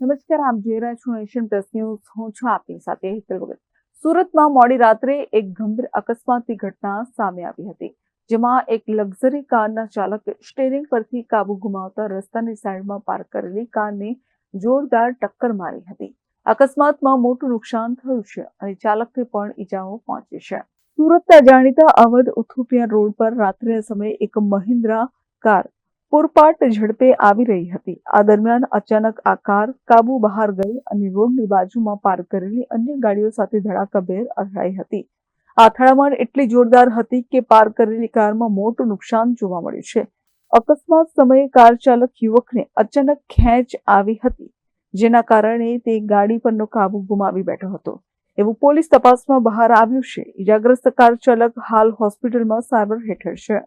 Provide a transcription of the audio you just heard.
નમસ્કાર, આપ જોઈ રહ્યા છો નેશન પ્લસ ન્યૂઝ. હું છું આપની સાથે હેતલ ભગત. સુરતમાં મોડી રાત્રે એક ગંભીર અકસ્માતની ઘટના સામે આવી હતી, જેમાં એક લક્ઝરી કારના ચાલકે સ્ટેરિંગ પરથી કાબુ ગુમાવતા રસ્તાની સાઈડમાં પાર્ક કરેલી કારને જોરદાર ટક્કર મારી હતી. અકસ્માતમાં મોટું નુકસાન થયું છે અને ચાલકને પણ ઈજાઓ પહોંચી છે. સુરતના જાણીતા અવધ ઉથુપિયા રોડ પર રાત્રિના સમયે એક મહિન્દ્રા કાર પૂરપાટ ઝડપે આવી રહી હતી. આ દરમિયાન અચાનક આ કાર કાબુ બહાર ગઈ અને રોડની બાજુમાં પાર્ક કરેલી અન્ય ગાડીઓ સાથે ધડાકાભેર અથડાઈ હતી. આ અથડામણ એટલી જોરદાર હતી કે પાર્ક કરેલી કારમાં મોટું નુકસાન જોવા મળ્યું છે. અકસ્માત સમયે કાર ચાલક યુવકને અચાનક ખેંચ આવી હતી, જેના કારણે તે ગાડી પરનો કાબુ ગુમાવી બેઠો હતો. એવું પોલીસ તપાસમાં બહાર આવ્યું છે. ઇજાગ્રસ્ત કાર ચાલક હાલ હોસ્પિટલમાં સારવાર હેઠળ છે.